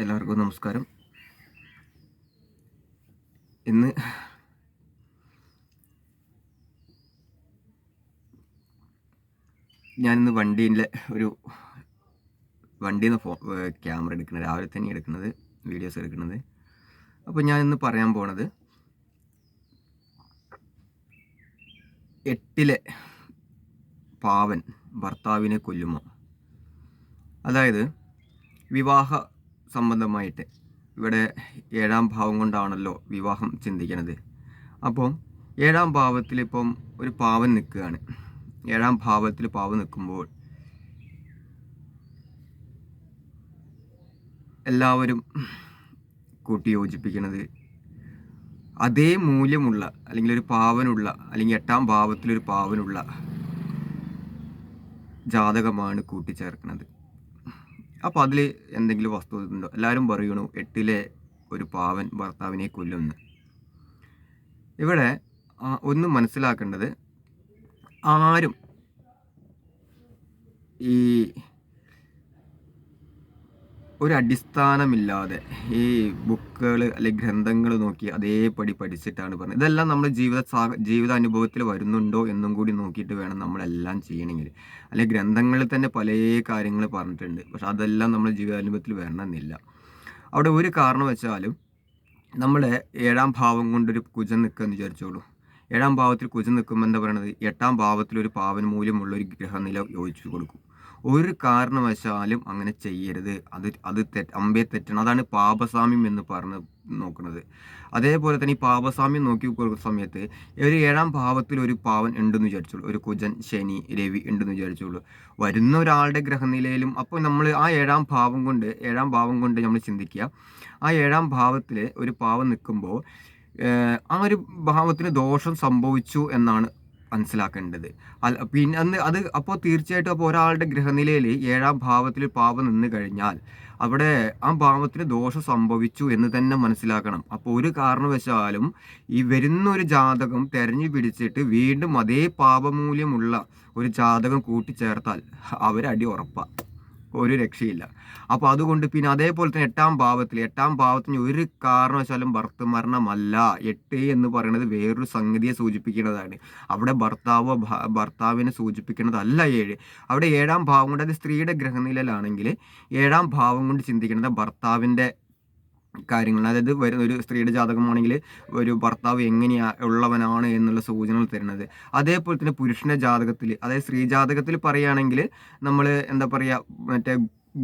എല്ലാവർക്കും നമസ്കാരം. ഇന്ന് ഞാനിന്ന് വണ്ടീന്റെ ഒരു വണ്ടിയിൽ നിന്ന് ഫോ ക്യാമറ എടുക്കുന്നത് രാവിലെ തന്നെ എടുക്കുന്നത് വീഡിയോസ് എടുക്കുന്നത്. അപ്പോൾ ഞാൻ ഇന്ന് പറയാൻ പോണത് എട്ടിലെ പാവൻ ഭർത്താവിനെ കൊല്ലുമോ? അതായത് വിവാഹ സംബന്ധമായിട്ട്. ഇവിടെ ഏഴാം ഭാവം കൊണ്ടാണല്ലോ വിവാഹം ചിന്തിക്കുന്നത് അപ്പോൾ ഏഴാം ഭാവത്തിൽ ഇപ്പം ഒരു പാവൻ നിൽക്കുകയാണ്. ഏഴാം ഭാവത്തിൽ പാവം നിൽക്കുമ്പോൾ എല്ലാവരും കൂട്ടി യോജിപ്പിക്കുന്നത് അതേ മൂല്യമുള്ള അല്ലെങ്കിൽ ഒരു പാവനുള്ള അല്ലെങ്കിൽ എട്ടാം ഭാവത്തിലൊരു പാവനുള്ള ജാതകമാണ് കൂട്ടിച്ചേർക്കുന്നത് അപ്പോൾ അതിൽ എന്തെങ്കിലും വസ്തു ഉണ്ടോ? എല്ലാവരും പറയണു എട്ടിലെ ഒരു പാവൻ ഭർത്താവിനെ കൊല്ലുന്നു. ഇവിടെ ഒന്നും മനസ്സിലാക്കേണ്ടത് ആരും ഈ ഒരു അടിസ്ഥാനമില്ലാതെ ഈ ബുക്കുകൾ അല്ലെങ്കിൽ ഗ്രന്ഥങ്ങൾ നോക്കി അതേപടി പഠിച്ചിട്ടാണ് പറഞ്ഞത്. ഇതെല്ലാം നമ്മൾ ജീവിത സാ ജീവിത അനുഭവത്തിൽ വരുന്നുണ്ടോ എന്നും കൂടി നോക്കിയിട്ട് വേണം നമ്മളെല്ലാം ചെയ്യണമെങ്കിൽ. അല്ലെങ്കിൽ ഗ്രന്ഥങ്ങളിൽ തന്നെ പല കാര്യങ്ങൾ പറഞ്ഞിട്ടുണ്ട്. പക്ഷെ അതെല്ലാം നമ്മൾ ജീവിതാനുഭവത്തിൽ വരണമെന്നില്ല. അവിടെ ഒരു കാരണം വെച്ചാലും നമ്മുടെ ഏഴാം ഭാവം കൊണ്ടൊരു കുജൻ നിൽക്കുകയെന്ന് വിചാരിച്ചോളൂ. ഏഴാം ഭാവത്തിൽ കുജൻ നിൽക്കുമ്പോൾ എന്താ പറയണത്? എട്ടാം ഭാവത്തിൽ ഒരു പാവൻ മൂല്യമുള്ള ഒരു ഗ്രഹനില യോജിച്ചു കൊടുക്കും. ഒരു കാരണവശാലും അങ്ങനെ ചെയ്യരുത്. അത് അത് തെറ്റ് അമ്പയെ തെറ്റണം. അതാണ് പാപസാമ്യം എന്ന് പറഞ്ഞ് നോക്കുന്നത്. അതേപോലെ തന്നെ ഈ പാപസാമ്യം നോക്കി സമയത്ത് ഒരു ഏഴാം ഭാവത്തിൽ ഒരു പാവൻ ഉണ്ടെന്ന് വിചാരിച്ചോളൂ. ഒരു കുജൻ ശനി രവി ഉണ്ടെന്ന് വിചാരിച്ചോളൂ. വരുന്ന ഒരാളുടെ ഗ്രഹനിലയിലും അപ്പോൾ നമ്മൾ ആ ഏഴാം ഭാവം കൊണ്ട് ഏഴാം ഭാവം കൊണ്ട് നമ്മൾ ചിന്തിക്കുക. ആ ഏഴാം ഭാവത്തിൽ ഒരു പാവം നിൽക്കുമ്പോൾ ആ ഒരു ഭാവത്തിന് ദോഷം സംഭവിച്ചു എന്നാണ് മനസ്സിലാക്കേണ്ടത്. പിന്നെ അന്ന് അത് അപ്പോൾ തീർച്ചയായിട്ടും അപ്പോൾ ഒരാളുടെ ഗ്രഹനിലയിൽ ഏഴാം ഭാവത്തിൽ പാപം നിന്ന് കഴിഞ്ഞാൽ അവിടെ ആ ഭാവത്തിന് ദോഷം സംഭവിച്ചു എന്ന് തന്നെ മനസ്സിലാക്കണം. അപ്പോൾ ഒരു കാരണവശാലും ഈ വരുന്ന ഒരു ജാതകം തെരഞ്ഞു പിടിച്ചിട്ട് വീണ്ടും അതേ പാപമൂല്യമുള്ള ഒരു ജാതകം കൂട്ടിച്ചേർത്താൽ അവരടി ഉറപ്പാണ് ഒരു രക്ഷയില്ല. അപ്പോൾ അതുകൊണ്ട് പിന്നെ അതേപോലെ തന്നെ എട്ടാം ഭാവത്തിൽ എട്ടാം ഭാവത്തിന് ഒരു കാരണവശാലും ഭർത്തൃ മരണമല്ല. എട്ട് എന്ന് പറയുന്നത് വേറൊരു സംഗതിയെ സൂചിപ്പിക്കുന്നതാണ്. അവിടെ ഭർത്താവോ ഭർത്താവിനെ സൂചിപ്പിക്കുന്നതല്ല ഏഴ്. അവിടെ ഏഴാം ഭാവം കൊണ്ട് അത് സ്ത്രീയുടെ ഗ്രഹനിലയിലാണെങ്കിൽ ഏഴാം ഭാവം കൊണ്ട് ചിന്തിക്കുന്നത് ഭർത്താവിന്റെ കാര്യങ്ങൾ. അതായത് വരുന്ന ഒരു സ്ത്രീയുടെ ജാതകമാണെങ്കിൽ ഒരു ഭർത്താവ് എങ്ങനെയാ ഉള്ളവനാണ് എന്നുള്ള സൂചനകൾ തരുന്നത്. അതേപോലെ തന്നെ പുരുഷന്റെ ജാതകത്തിൽ അതായത് സ്ത്രീ ജാതകത്തിൽ പറയുകയാണെങ്കിൽ നമ്മൾ എന്താ പറയുക മറ്റേ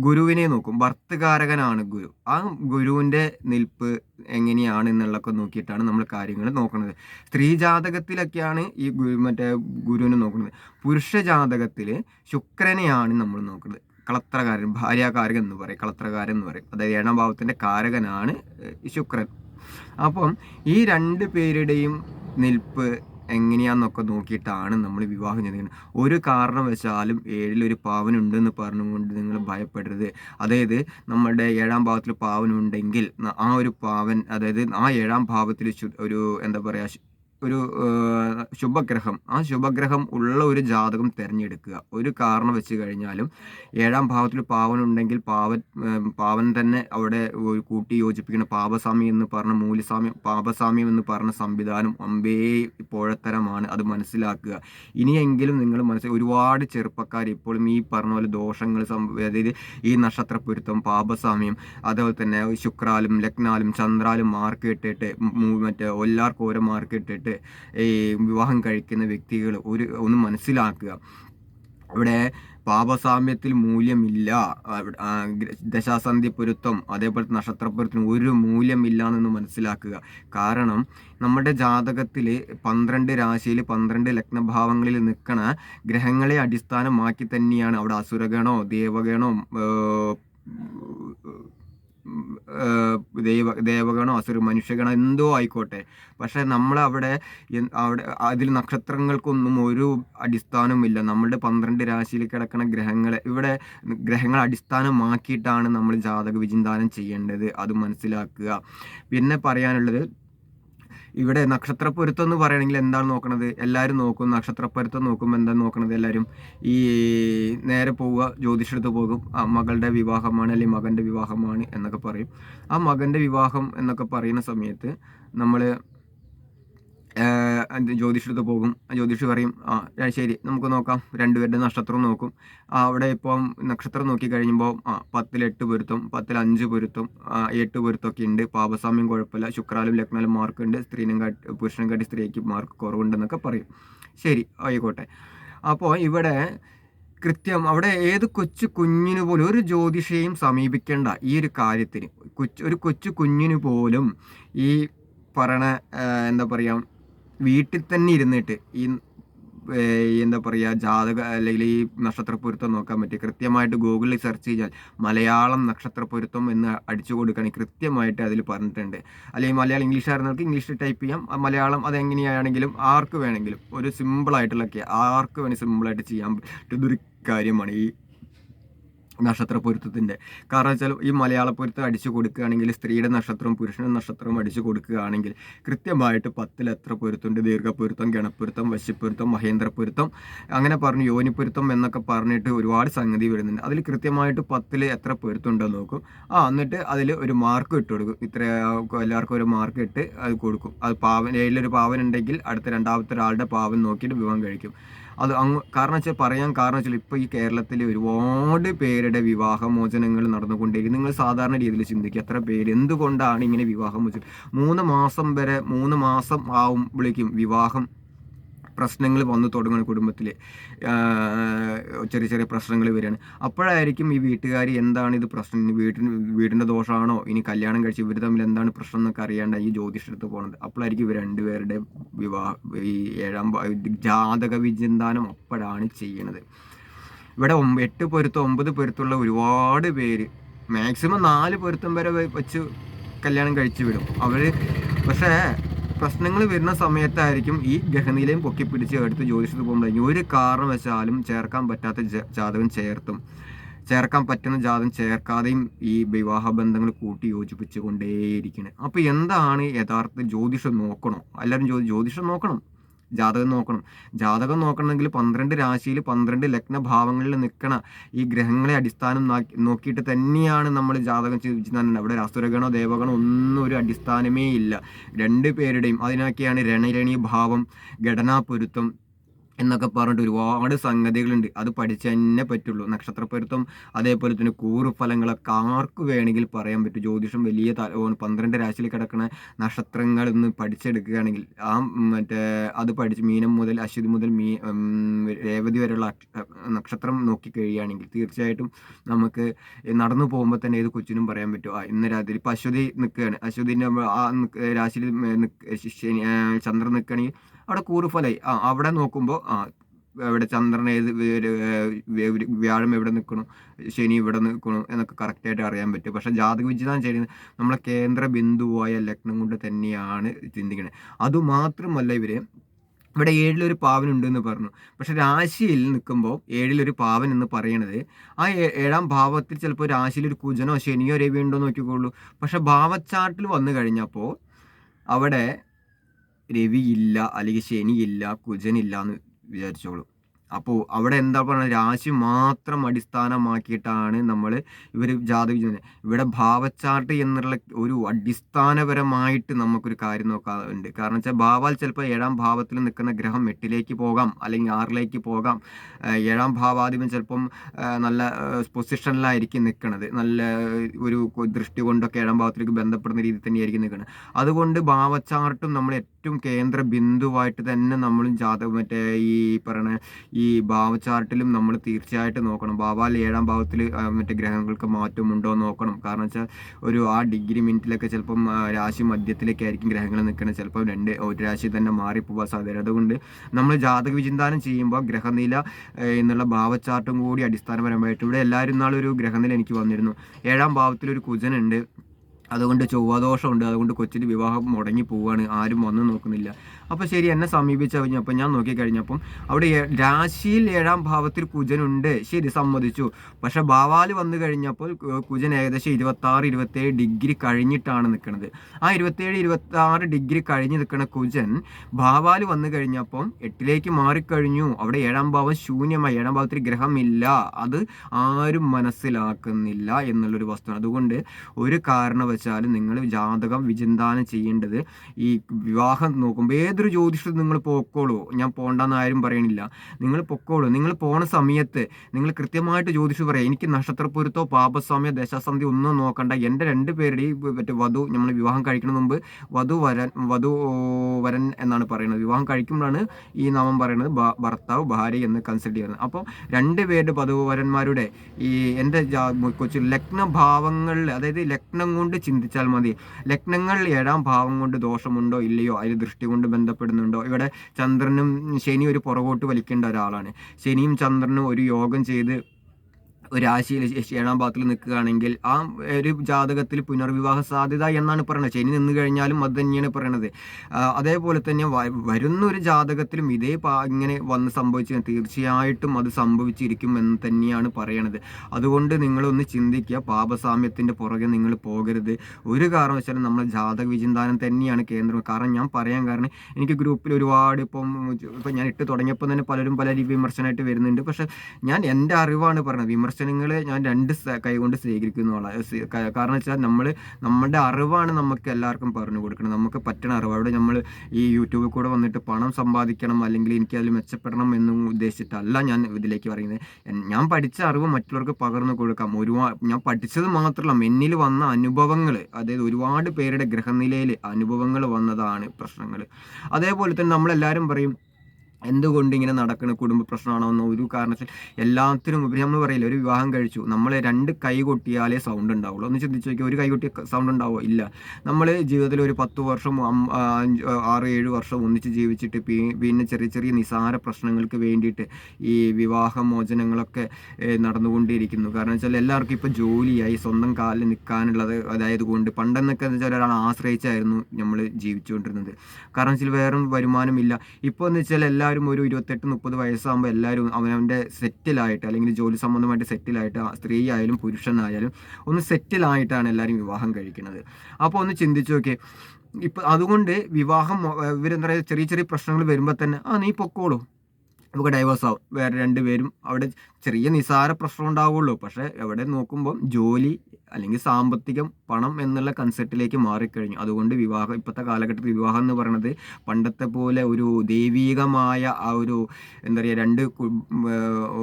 ഗുരുവിനെ നോക്കും. ഭർത്തകാരകനാണ് ഗുരു. ആ ഗുരുവിന്റെ നിൽപ്പ് എങ്ങനെയാണ് എന്നുള്ളതൊക്കെ നോക്കിയിട്ടാണ് നമ്മൾ കാര്യങ്ങൾ നോക്കുന്നത്. സ്ത്രീ ജാതകത്തിലൊക്കെയാണ് ഈ ഗുരു മറ്റേ ഗുരുവിനെ നോക്കുന്നത്. പുരുഷ ജാതകത്തിൽ ശുക്രനെയാണ് നമ്മൾ നോക്കുന്നത്. കളത്രകാരൻ ഭാര്യാകാരകൻ എന്ന് പറയും കളത്രകാരൻ എന്ന് പറയും. അതായത് ഏഴാം ഭാവത്തിന്റെ കാരകനാണ് ശുക്രൻ. അപ്പം ഈ രണ്ട് പേരുടെയും നിൽപ്പ് എങ്ങനെയാന്നൊക്കെ നോക്കിയിട്ടാണ് നമ്മൾ വിവാഹം ചെയ്തിരിക്കുന്നത് ഒരു കാരണവശാലും ഏഴിലൊരു പാവനുണ്ടെന്ന് പറഞ്ഞുകൊണ്ട് നിങ്ങൾ ഭയപ്പെടരുത്. അതായത് നമ്മുടെ ഏഴാം ഭാവത്തിൽ പാവനുണ്ടെങ്കിൽ ആ ഒരു പാവൻ അതായത് ആ ഏഴാം ഭാവത്തിൽ ഒരു എന്താ പറയുക ഒരു ശുഭഗ്രഹം. ആ ശുഭഗ്രഹം ഉള്ള ഒരു ജാതകം തിരഞ്ഞെടുക്കുക. ഒരു കാരണം വെച്ച് കഴിഞ്ഞാലും ഏഴാം ഭാവത്തിൽ പാവൻ ഉണ്ടെങ്കിൽ പാവൻ പാവൻ തന്നെ അവിടെ കൂട്ടി യോജിപ്പിക്കുന്ന പാപസ്വാമി എന്ന് പറഞ്ഞ മൂല്യസാമ്യം പാപസാമ്യം എന്ന് പറഞ്ഞ സംവിധാനം അമ്പേ പോഴത്തരമാണ്. അത് മനസ്സിലാക്കുക. ഇനിയെങ്കിലും നിങ്ങൾ മനസ്സിൽ ഒരുപാട് ചെറുപ്പക്കാർ ഇപ്പോഴും ഈ പറഞ്ഞ പോലെ ദോഷങ്ങൾ അതായത് ഈ നക്ഷത്രപ്പൊരുത്തം പാപസാമ്യം അതുപോലെ തന്നെ ശുക്രാലും ലഗ്നാലും ചന്ദ്രാലും മാർക്ക് ഇട്ടിട്ട് മറ്റേ ഒല്ലാർക്കോര മാർക്ക് ഇട്ടിട്ട് ഈ വിവാഹം കഴിക്കുന്ന വ്യക്തികൾ ഒരു ഒന്ന് മനസ്സിലാക്കുക. അവിടെ പാപസാമ്യത്തിൽ മൂല്യമില്ല. ദശാസന്ധി പൊരുത്തം അതേപോലെ നക്ഷത്രപ്പൊരുത്തം ഒരു മൂല്യമില്ല എന്നൊന്ന് മനസ്സിലാക്കുക. കാരണം നമ്മുടെ ജാതകത്തിൽ പന്ത്രണ്ട് രാശിയിൽ പന്ത്രണ്ട് ലഗ്നഭാവങ്ങളിൽ നിൽക്കണ ഗ്രഹങ്ങളെ അടിസ്ഥാനമാക്കി തന്നെയാണ് അവിടെ അസുരഗണോ ദേവഗണോ ദൈവ ദേവഗണോ അസുര മനുഷ്യഗണോ എന്തോ ആയിക്കോട്ടെ. പക്ഷേ നമ്മളവിടെ അവിടെ അതിൽ നക്ഷത്രങ്ങൾക്കൊന്നും ഒരു അടിസ്ഥാനവുമില്ല. നമ്മളുടെ പന്ത്രണ്ട് രാശിയിൽ കിടക്കുന്ന ഗ്രഹങ്ങളെ ഇവിടെ ഗ്രഹങ്ങൾ അടിസ്ഥാനമാക്കിയിട്ടാണ് നമ്മൾ ജാതക വിചിന്താനം ചെയ്യേണ്ടത്. അത് മനസ്സിലാക്കുക. പിന്നെ പറയാനുള്ളത് ഇവിടെ നക്ഷത്രപ്പൊരുത്തം എന്ന് പറയുകയാണെങ്കിൽ എന്താണ് നോക്കണത്? എല്ലാവരും നോക്കും. നക്ഷത്രപ്പൊരുത്തം നോക്കുമ്പോൾ എന്താണ് നോക്കണത് എല്ലാവരും ഈ നേരെ പോവുക ജ്യോതിഷെടുത്ത് പോകും. ആ മകളുടെ വിവാഹമാണ് അല്ലെങ്കിൽ മകന്റെ വിവാഹമാണ് എന്നൊക്കെ പറയും. ആ മകന്റെ വിവാഹം എന്നൊക്കെ പറയുന്ന സമയത്ത് നമ്മൾ ജ്യോതിഷടുത്ത് പോകും. ജ്യോതിഷ് പറയും ആ ശരി നമുക്ക് നോക്കാം. രണ്ടുപേരുടെ നക്ഷത്രം നോക്കും. അവിടെ ഇപ്പം നക്ഷത്രം നോക്കി കഴിയുമ്പോൾ ആ പത്തിൽ എട്ട് പൊരുത്തം പത്തിൽ അഞ്ച് പൊരുത്തം എട്ട് പൊരുത്തമൊക്കെ ഉണ്ട്. പാപസാമ്യം കുഴപ്പമില്ല. ശുക്രാലും ലഗ്നാലും മാർക്ക് ഉണ്ട്. സ്ത്രീനും കാട്ടി പുരുഷനും കാട്ടി സ്ത്രീക്ക് മാർക്ക് കുറവുണ്ടെന്നൊക്കെ പറയും. ശരി ആയിക്കോട്ടെ. അപ്പോൾ ഇവിടെ കൃത്യം അവിടെ ഏത് കൊച്ചു കുഞ്ഞിന് പോലും ഒരു ജ്യോതിഷയും സമീപിക്കേണ്ട ഈ ഒരു കാര്യത്തിന്. കൊച്ചു ഒരു കൊച്ചു കുഞ്ഞിന് പോലും ഈ പറയണ എന്താ പറയുക വീട്ടിൽ തന്നെ ഇരുന്നിട്ട് ഈ എന്താ പറയുക ജാതക അല്ലെങ്കിൽ ഈ നക്ഷത്ര പൊരുത്തം നോക്കാൻ പറ്റും കൃത്യമായിട്ട് ഗൂഗിളിൽ സെർച്ച് ചെയ്താൽ മലയാളം നക്ഷത്ര പൊരുത്തം എന്ന് അടിച്ചു കൊടുക്കുകയാണെങ്കിൽ കൃത്യമായിട്ട് അതിൽ പറഞ്ഞിട്ടുണ്ട്. അല്ലെങ്കിൽ മലയാളം ഇംഗ്ലീഷ് ആയിരുന്നവർക്ക് ഇംഗ്ലീഷിൽ ടൈപ്പ് ചെയ്യാം. മലയാളം അതെങ്ങനെയാണെങ്കിലും ആർക്ക് വേണമെങ്കിലും ഒരു സിമ്പിളായിട്ടുള്ളൊക്കെ ആർക്ക് വേണമെങ്കിൽ സിമ്പിളായിട്ട് ചെയ്യാൻ പറ്റുന്നൊരു കാര്യമാണ്. ഈ നക്ഷത്ര പൊരുത്തത്തിന്റെ കാരണം വെച്ചാൽ ഈ മലയാള പൊരുത്തം അടിച്ചു കൊടുക്കുകയാണെങ്കിൽ സ്ത്രീയുടെ നക്ഷത്രവും പുരുഷന്റെ നക്ഷത്രവും അടിച്ചു കൊടുക്കുകയാണെങ്കിൽ കൃത്യമായിട്ട് പത്തിൽ എത്ര പൊരുത്തമുണ്ട്? ദീർഘപ്പൊരുത്തം ഗണപ്പൊരുത്തം വശിപ്പൊരുത്തം മഹേന്ദ്രപ്പൊരുത്തം അങ്ങനെ പറഞ്ഞു യോനിപ്പൊരുത്തം എന്നൊക്കെ പറഞ്ഞിട്ട് ഒരുപാട് സംഗതി വരുന്നുണ്ട്. അതിൽ കൃത്യമായിട്ട് പത്തിൽ എത്ര പൊരുത്തമുണ്ടോ നോക്കും. ആ എന്നിട്ട് അതിൽ ഒരു മാർക്ക് ഇട്ട് കൊടുക്കും. ഇത്ര എല്ലാവർക്കും ഒരു മാർക്ക് ഇട്ട് അത് കൊടുക്കും. അത് പാവൻ ഏഴിലൊരു പാവൻ ഉണ്ടെങ്കിൽ അടുത്ത രണ്ടാമത്തെ ഒരാളുടെ പാവൻ നോക്കിയിട്ട് വിവാഹം കഴിക്കും. അത് അങ്ങ് കാരണം വെച്ചാൽ പറയാൻ കാരണം വെച്ചാൽ ഇപ്പോൾ ഈ കേരളത്തിൽ ഒരുപാട് പേരുടെ വിവാഹമോചനങ്ങൾ നടന്നുകൊണ്ടിരിക്കും നിങ്ങൾ സാധാരണ രീതിയിൽ ചിന്തിക്കുക എത്ര പേര് എന്തുകൊണ്ടാണ് ഇങ്ങനെ വിവാഹമോചനം മൂന്ന് മാസം വരെ മൂന്ന് മാസം ആവുമ്പോഴേക്കും വിവാഹം പ്രശ്നങ്ങൾ വന്നു തുടങ്ങുന്ന കുടുംബത്തിൽ ചെറിയ ചെറിയ പ്രശ്നങ്ങൾ വരികയാണ് അപ്പോഴായിരിക്കും ഈ വീട്ടുകാർ എന്താണ് ഇത് പ്രശ്നം? വീട്ടിന് വീടിന്റെ ദോഷമാണോ ഇനി കല്യാണം കഴിച്ച് ഇവർ തമ്മിൽ എന്താണ് പ്രശ്നം എന്നൊക്കെ അറിയാണ്ട് ഈ ജ്യോതിഷത്ത് പോകുന്നത് അപ്പോഴായിരിക്കും ഇവർ രണ്ടുപേരുടെ വിവാഹ ഈ ഏഴാം ജാതക വിചിന്താനം അപ്പോഴാണ് ചെയ്യണത്. ഇവിടെ എട്ട് പൊരുത്തം ഒമ്പത് പൊരുത്തമുള്ള ഒരുപാട് പേര് മാക്സിമം നാല് പൊരുത്തം വരെ വെച്ച് കല്യാണം കഴിച്ചു വിടും. അവർ പക്ഷേ പ്രശ്നങ്ങൾ വരുന്ന സമയത്തായിരിക്കും ഈ ഗഹനിലയും പൊക്കി പിടിച്ച് എടുത്ത് ജ്യോതിഷത്തിൽ പോകുമ്പോൾ ഒരു കാരണവശാലും ചേർക്കാൻ പറ്റാത്ത ജാതകം ചേർത്തും. ചേർക്കാൻ പറ്റുന്ന ജാതകം ചേർക്കാതെയും ഈ വിവാഹ ബന്ധങ്ങൾ കൂട്ടി യോജിപ്പിച്ചു കൊണ്ടേയിരിക്കുന്നത് അപ്പോൾ എന്താണ് യഥാർത്ഥ ജ്യോതിഷം നോക്കണോ? എല്ലാവരും ജ്യോതിഷം നോക്കണം? ജാതകം നോക്കണം. ജാതകം നോക്കണമെങ്കിൽ പന്ത്രണ്ട് രാശിയിൽ പന്ത്രണ്ട് ലഗ്നഭാവങ്ങളിൽ നിൽക്കണ ഈ ഗ്രഹങ്ങളെ അടിസ്ഥാനം നോക്കിയിട്ട് തന്നെയാണ് നമ്മൾ ജാതകം ചിന്തിച്ചിട്ടുണ്ട് അവിടെ അസുരഗണോ ദേവഗണോ ഒന്നും ഒരു അടിസ്ഥാനമേ ഇല്ല. രണ്ട് പേരുടെയും അതിനൊക്കെയാണ് രണരണി ഭാവം ഘടനാപൊരുത്തം എന്നൊക്കെ പറഞ്ഞിട്ട് ഒരുപാട് സംഗതികളുണ്ട്. അത് പഠിച്ചു തന്നെ പറ്റുള്ളൂ നക്ഷത്രപ്പൊരുത്തം അതേപോലെ തന്നെ കൂറുഫലങ്ങളൊക്കെ ആർക്ക് വേണമെങ്കിൽ പറയാൻ പറ്റും. ജ്യോതിഷം വലിയ പന്ത്രണ്ട് രാശിയിൽ കിടക്കുന്ന നക്ഷത്രങ്ങൾ ഒന്ന് പഠിച്ചെടുക്കുകയാണെങ്കിൽ ആ മറ്റേ അത് പഠിച്ച് മീനം മുതൽ അശ്വതി മുതൽ മീ രേവതി വരെയുള്ള നക്ഷത്രം നോക്കി കഴിയുകയാണെങ്കിൽ തീർച്ചയായിട്ടും നമുക്ക് നടന്നു പോകുമ്പോൾ തന്നെ ഏത് കൊച്ചിനും പറയാൻ പറ്റും. ആ ഇന്ന് രാത്രി ഇപ്പം അശ്വതി നിൽക്കുകയാണ്. അശ്വതിന്റെ ആ രാശിയിൽ ചന്ദ്രൻ നിൽക്കുകയാണെങ്കിൽ അവിടെ കൂറുഫലായി ആ അവിടെ നോക്കുമ്പോൾ ആ എവിടെ ചന്ദ്രൻ ഏത് വ്യാഴം എവിടെ നിൽക്കണം ശനി ഇവിടെ നിൽക്കണം എന്നൊക്കെ കറക്റ്റായിട്ട് അറിയാൻ പറ്റും. പക്ഷേ ജാതക വിചിതാൻ ചെയ്യുന്നത് നമ്മളെ കേന്ദ്ര ബിന്ദുവായ ലഗ്നം കൊണ്ട് തന്നെയാണ് ചിന്തിക്കുന്നത് അതുമാത്രമല്ല ഇവർ ഇവിടെ ഏഴിലൊരു പാവൻ ഉണ്ടെന്ന് പറഞ്ഞു. പക്ഷെ രാശിയിൽ നിൽക്കുമ്പോൾ ഏഴിലൊരു പാവൻ എന്ന് പറയണത് ആ ഏഴാം ഭാവത്തിൽ ചിലപ്പോൾ രാശിയിൽ ഒരു കുജനോ ശനിയോ രവിയുണ്ടോ നോക്കിക്കോളൂ. പക്ഷെ ഭാവച്ചാട്ടിൽ വന്നു കഴിഞ്ഞപ്പോൾ അവിടെ രവിയില്ല അല്ലെങ്കിൽ ശനിയില്ല കുജനില്ല എന്ന് വിചാരിച്ചോളൂ. അപ്പോൾ അവിടെ എന്താ പറയുക രാശി മാത്രം അടിസ്ഥാനമാക്കിയിട്ടാണ് നമ്മൾ ഇവർ ജാതക ഇവിടെ ഭാവച്ചാർട്ട് എന്നുള്ള ഒരു അടിസ്ഥാനപരമായിട്ട് നമുക്കൊരു കാര്യം നോക്കാറുണ്ട് കാരണം വെച്ചാൽ ഭാവാൽ ചിലപ്പോൾ ഏഴാം ഭാവത്തിൽ നിൽക്കുന്ന ഗ്രഹം എട്ടിലേക്ക് പോകാം അല്ലെങ്കിൽ ആറിലേക്ക് പോകാം. ഏഴാം ഭാവാധിപൻ ചിലപ്പം നല്ല പൊസിഷനിലായിരിക്കും നിൽക്കുന്നത് നല്ല ഒരു ദൃഷ്ടി കൊണ്ടൊക്കെ ഏഴാം ഭാവത്തിലേക്ക് ബന്ധപ്പെടുന്ന രീതിയിൽ തന്നെയായിരിക്കും നിൽക്കുന്നത് അതുകൊണ്ട് ഭാവച്ചാർട്ടും നമ്മൾ ഏറ്റവും കേന്ദ്ര ബിന്ദുവായിട്ട് തന്നെ നമ്മളും ജാതകം മറ്റേ ഈ പറയണ ഈ ഭാവചാർട്ടിലും നമ്മൾ തീർച്ചയായിട്ടും നോക്കണം. ഭാവാൽ ഏഴാം ഭാവത്തിൽ മറ്റേ ഗ്രഹങ്ങൾക്ക് മാറ്റമുണ്ടോ എന്ന് നോക്കണം. കാരണം വെച്ചാൽ ഒരു ആ ഡിഗ്രി മിനിറ്റിലൊക്കെ ചിലപ്പം രാശി മധ്യത്തിലേക്ക് ആയിരിക്കും ഗ്രഹങ്ങൾ നിൽക്കുന്നത് ചിലപ്പോൾ രണ്ട് ഒരു രാശി തന്നെ മാറിപ്പോകാൻ സാധ്യത അതുകൊണ്ട് നമ്മൾ ജാതക വിചിന്താനം ചെയ്യുമ്പോൾ ഗ്രഹനില എന്നുള്ള ഭാവചാർട്ടും കൂടി അടിസ്ഥാനപരമായിട്ട് ഇവിടെ എല്ലാവരും നാളൊരു ഗ്രഹനില എനിക്ക് വന്നിരുന്നു. ഏഴാം ഭാവത്തിലൊരു കുജനുണ്ട്. അതുകൊണ്ട് ചൊവ്വാദോഷമുണ്ട്. അതുകൊണ്ട് കൊച്ചിന് വിവാഹം മുടങ്ങി പോവുകയാണ് ആരും വന്നു നോക്കുന്നില്ല. അപ്പോൾ ശരി എന്നെ സമീപിച്ച കഴിഞ്ഞപ്പോൾ ഞാൻ നോക്കിക്കഴിഞ്ഞപ്പം അവിടെ രാശിയിൽ ഏഴാം ഭാവത്തിൽ കുജനുണ്ട്. ശരി സമ്മതിച്ചു. പക്ഷേ ഭാവാൽ വന്നു കഴിഞ്ഞപ്പോൾ കുജൻ ഏകദേശം ഇരുപത്തി ആറ് ഇരുപത്തേഴ് ഡിഗ്രി കഴിഞ്ഞിട്ടാണ് നിൽക്കുന്നത് ആ ഇരുപത്തേഴ് ഇരുപത്തി ആറ് ഡിഗ്രി കഴിഞ്ഞ് നിൽക്കുന്ന കുജൻ ഭാവാൽ വന്നു കഴിഞ്ഞപ്പം എട്ടിലേക്ക് മാറിക്കഴിഞ്ഞു. അവിടെ ഏഴാം ഭാവം ശൂന്യമായി. ഏഴാം ഭാവത്തിൽ ഗ്രഹമില്ല. അത് ആരും മനസ്സിലാക്കുന്നില്ല എന്നുള്ളൊരു വസ്തുവാണ്. അതുകൊണ്ട് ഒരു കാരണവശാലും നിങ്ങൾ ജാതകം വിചിന്താനം ചെയ്യേണ്ടത് ഈ വിവാഹം നോക്കുമ്പോൾ ഏതൊരു ജ്യോതിഷത്തിൽ നിങ്ങൾ പോക്കോളൂ? ഞാൻ പോകണ്ടെന്ന് ആരും പറയണില്ല. നിങ്ങൾ പൊക്കോളൂ. നിങ്ങൾ പോണ സമയത്ത് നിങ്ങൾ കൃത്യമായിട്ട് ജ്യോതിഷം പറയാം. എനിക്ക് നക്ഷത്രപുരത്തോ പാപസ്വാമിയോ ദശാസന്ധി ഒന്നും നോക്കണ്ട. എന്റെ രണ്ട് പേരുടെയും മറ്റേ വധു നമ്മൾ വിവാഹം കഴിക്കുന്ന മുമ്പ് വധു വരൻ വധു വരൻ എന്നാണ് പറയുന്നത്. വിവാഹം കഴിക്കുമ്പോഴാണ് ഈ നാമം പറയുന്നത് ഭർത്താവ് ഭാര്യ എന്ന് കൺസിഡർ ചെയ്യുന്നത്. അപ്പോൾ രണ്ട് പേരുടെ വധുവരന്മാരുടെ ഈ എന്റെ കൊച്ചു ലഗ്നഭാവങ്ങളിൽ അതായത് ലഗ്നം കൊണ്ട് ചിന്തിച്ചാൽ മതി. ലഗ്നങ്ങളിൽ ഏഴാം ഭാവം കൊണ്ട് ദോഷമുണ്ടോ ഇല്ലയോ അതിൽ ദൃഷ്ടി കൊണ്ട് ബന്ധപ്പെടുന്നുണ്ടോ? ഇവിടെ ചന്ദ്രനും ശനി ഒരു പുറകോട്ട് വലിക്കേണ്ട ഒരാളാണ്. ശനിയും ചന്ദ്രനും ഒരു യോഗം ചെയ്ത് രാശിയിൽ ഏഴാം ഭാഗത്തിൽ നിൽക്കുകയാണെങ്കിൽ ആ ഒരു ജാതകത്തിൽ പുനർവിവാഹ സാധ്യത എന്നാണ് പറയുന്നത് ശനി നിന്ന് കഴിഞ്ഞാലും അത് തന്നെയാണ് പറയണത്. അതേപോലെ തന്നെ വരുന്ന ഒരു ജാതകത്തിലും ഇതേ ഇങ്ങനെ വന്ന് സംഭവിച്ചു തീർച്ചയായിട്ടും അത് സംഭവിച്ചിരിക്കും എന്ന് തന്നെയാണ് പറയണത്. അതുകൊണ്ട് നിങ്ങളൊന്ന് ചിന്തിക്കുക. പാപസാമ്യത്തിന്റെ പുറകെ നിങ്ങൾ പോകരുത്. ഒരു കാരണവശാലും നമ്മൾ ജാതക വിചിന്താനം തന്നെയാണ് കേന്ദ്രം. കാരണം ഞാൻ പറയാൻ കാരണം എനിക്ക് ഗ്രൂപ്പിൽ ഒരുപാട് ഇപ്പം ഇപ്പം ഞാൻ ഇട്ട് തുടങ്ങിയപ്പോൾ തന്നെ പലരും പല വിമർശനമായിട്ട് വരുന്നുണ്ട്. പക്ഷേ ഞാൻ എന്റെ അറിവാണ് പറയുന്നത് വിമർശനം വിമർശനങ്ങളെ ഞാൻ രണ്ട് കൈകൊണ്ട് സ്വീകരിക്കുന്നതാണ് കാരണം വെച്ചാൽ നമ്മൾ നമ്മുടെ അറിവാണ് നമുക്ക് എല്ലാവർക്കും പറഞ്ഞു കൊടുക്കണം നമുക്ക് പറ്റണ അറിവ്. അവിടെ നമ്മൾ ഈ യൂട്യൂബിൽ കൂടെ വന്നിട്ട് പണം സമ്പാദിക്കണം അല്ലെങ്കിൽ എനിക്ക് അതിൽ മെച്ചപ്പെടണം എന്നും ഉദ്ദേശിച്ചിട്ടല്ല ഞാൻ ഇതിലേക്ക് പറയുന്നത്. ഞാൻ പഠിച്ച അറിവ് മറ്റുള്ളവർക്ക് പകർന്നു കൊടുക്കാം. ഒരുപാട് ഞാൻ പഠിച്ചത് മാത്രമല്ല എന്നിൽ വന്ന അനുഭവങ്ങൾ അതായത് ഒരുപാട് പേരുടെ ഗ്രഹനിലയിൽ അനുഭവങ്ങൾ വന്നതാണ് പ്രശ്നങ്ങൾ. അതേപോലെ തന്നെ നമ്മളെല്ലാവരും പറയും എന്തുകൊണ്ട് ഇങ്ങനെ നടക്കുന്ന കുടുംബ പ്രശ്നമാണോ എന്ന ഒരു കാരണത്തിൽ എല്ലാത്തിനും ഉപരി നമ്മൾ പറയില്ല ഒരു വിവാഹം കഴിച്ചു. നമ്മൾ രണ്ട് കൈ കൊട്ടിയാലേ സൗണ്ട് ഉണ്ടാവുള്ളൂ. ഒന്ന് ചിന്തിച്ച് നോക്കിയാൽ ഒരു കൈ കൊട്ടിയ സൗണ്ട് ഉണ്ടാവുമോ? ഇല്ല. നമ്മൾ ജീവിതത്തിൽ ഒരു പത്ത് വർഷം ആറ് ഏഴ് വർഷം ഒന്നിച്ച് ജീവിച്ചിട്ട് പിന്നെ ചെറിയ ചെറിയ നിസാര പ്രശ്നങ്ങൾക്ക് വേണ്ടിയിട്ട് ഈ വിവാഹമോചനങ്ങളൊക്കെ നടന്നുകൊണ്ടിരിക്കുന്നു. കാരണം വെച്ചാൽ എല്ലാവർക്കും ഇപ്പോൾ ജോലിയായി സ്വന്തം കാലിൽ നിൽക്കാനുള്ളത് അതായത് കൊണ്ട് പണ്ടെന്നൊക്കെ എന്ന് വെച്ചാൽ ഒരാൾ ആശ്രയിച്ചായിരുന്നു നമ്മൾ ജീവിച്ചുകൊണ്ടിരുന്നത്. കാരണം വെച്ചാൽ വേറെ വരുമാനമില്ല. ഇപ്പോൾ എന്ന് വെച്ചാൽ എല്ലാ എല്ലാവരും ഒരു ഇരുപത്തെട്ട് മുപ്പത് വയസ്സാകുമ്പോൾ എല്ലാവരും അവനവന്റെ സെറ്റിലായിട്ട് അല്ലെങ്കിൽ ജോലി സംബന്ധമായിട്ട് സെറ്റിലായിട്ട് സ്ത്രീ ആയാലും പുരുഷനായാലും ഒന്ന് സെറ്റിലായിട്ടാണ് എല്ലാവരും വിവാഹം കഴിക്കുന്നത്. അപ്പോൾ ഒന്ന് ചിന്തിച്ചു നോക്കിയേ ഇപ്പം അതുകൊണ്ട് വിവാഹം ഇവരെന്താ പറയുക ചെറിയ ചെറിയ പ്രശ്നങ്ങൾ വരുമ്പോൾ തന്നെ ആ നീ പൊക്കോളൂ. നമുക്ക് ഡൈവേഴ്സ് ആവും. വേറെ രണ്ടുപേരും അവിടെ ചെറിയ നിസാര പ്രശ്നം ഉണ്ടാവുള്ളൂ. പക്ഷെ എവിടെ നോക്കുമ്പോൾ ജോലി അല്ലെങ്കിൽ സാമ്പത്തികം പണം എന്നുള്ള കൺസെപ്റ്റിലേക്ക് മാറിക്കഴിഞ്ഞു. അതുകൊണ്ട് വിവാഹം ഇപ്പോഴത്തെ കാലഘട്ടത്തിൽ വിവാഹം എന്ന് പറയുന്നത് പണ്ടത്തെ പോലെ ഒരു ദൈവീകമായ ആ ഒരു എന്താ പറയുക രണ്ട്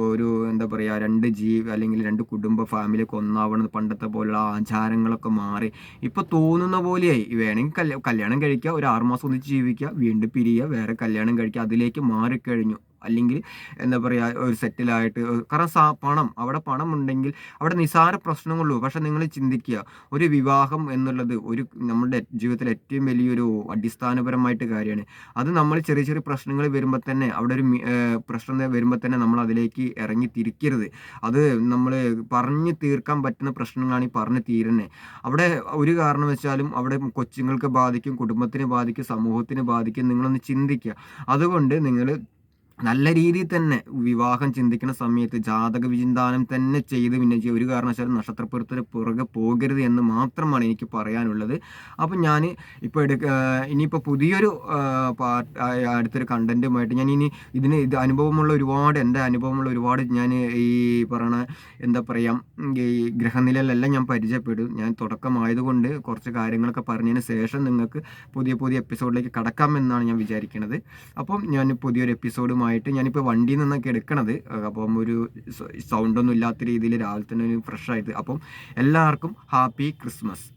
ഒരു എന്താ പറയുക രണ്ട് ജീവി അല്ലെങ്കിൽ രണ്ട് കുടുംബ ഫാമിലിയൊക്കെ ഒന്നാവണം പണ്ടത്തെ പോലുള്ള ആചാരങ്ങളൊക്കെ മാറി. ഇപ്പോൾ തോന്നുന്ന പോലെയായി. വേണമെങ്കിൽ കല്യാണം കഴിക്കുക ഒരു ആറുമാസം ഒന്നിച്ച് ജീവിക്കുക വീണ്ടും പിരിയുക വേറെ കല്യാണം കഴിക്കുക അതിലേക്ക് മാറിക്കഴിഞ്ഞു. അല്ലെങ്കിൽ എന്താ പറയുക ഒരു സെറ്റിലായിട്ട് കാരണം സാ പണം അവിടെ പണം ഉണ്ടെങ്കിൽ അവിടെ നിസാര പ്രശ്നങ്ങളുള്ളൂ പക്ഷെ നിങ്ങൾ ചിന്തിക്കുക ഒരു വിവാഹം എന്നുള്ളത് ഒരു നമ്മുടെ ജീവിതത്തിലെ ഏറ്റവും വലിയൊരു അടിസ്ഥാനപരമായിട്ട് കാര്യമാണ്. അത് നമ്മൾ ചെറിയ ചെറിയ പ്രശ്നങ്ങൾ വരുമ്പോൾ തന്നെ അവിടെ ഒരു പ്രശ്നം വരുമ്പോൾ തന്നെ നമ്മൾ അതിലേക്ക് ഇറങ്ങി തിരിക്കരുത്. അത് നമ്മൾ പറഞ്ഞു തീർക്കാൻ പറ്റുന്ന പ്രശ്നങ്ങളാണ് ഈ പറഞ്ഞു തീരുന്നത് അവിടെ ഒരു കാരണം വെച്ചാലും അവിടെ കൊച്ചുങ്ങൾക്ക് ബാധിക്കും കുടുംബത്തിന് ബാധിക്കും സമൂഹത്തിന് ബാധിക്കും. നിങ്ങളൊന്ന് ചിന്തിക്കുക. അതുകൊണ്ട് നിങ്ങൾ നല്ല രീതിയിൽ തന്നെ വിവാഹം ചിന്തിക്കുന്ന സമയത്ത് ജാതക വിചിന്താനം തന്നെ ചെയ്ത് പിന്നെ ഒരു കാരണവശാലും നക്ഷത്രപ്പുറത്തിന് പുറകെ പോകരുത് എന്ന് മാത്രമാണ് എനിക്ക് പറയാനുള്ളത്. അപ്പം ഞാൻ ഇപ്പോൾ എടുക്ക ഇനിയിപ്പോൾ പുതിയൊരു പാർട്ട് അടുത്തൊരു കണ്ടന്റുമായിട്ട് ഞാൻ ഇനി ഇതിന് ഇത് അനുഭവമുള്ള ഒരുപാട് എന്റെ അനുഭവമുള്ള ഒരുപാട് ഞാൻ ഈ പറയണ എന്താ പറയുക ഈ ഗ്രഹനിലയിലെല്ലാം ഞാൻ പരിചയപ്പെടും. ഞാൻ തുടക്കമായതുകൊണ്ട് കുറച്ച് കാര്യങ്ങളൊക്കെ പറഞ്ഞതിന് ശേഷം നിങ്ങൾക്ക് പുതിയ പുതിയ എപ്പിസോഡിലേക്ക് കടക്കാമെന്നാണ് ഞാൻ വിചാരിക്കുന്നത് അപ്പം ഞാൻ പുതിയൊരു എപ്പിസോഡുമായി ആയിട്ട് ഞാനിപ്പോൾ വണ്ടിയിൽ നിന്നൊക്കെ എടുക്കണത്. അപ്പം ഒരു സൗണ്ടൊന്നും ഇല്ലാത്ത രീതിയിൽ രാവിലെ തന്നെ ഒരു ഫ്രഷ് ആയിട്ട്. അപ്പം എല്ലാവർക്കും ഹാപ്പി ക്രിസ്മസ്.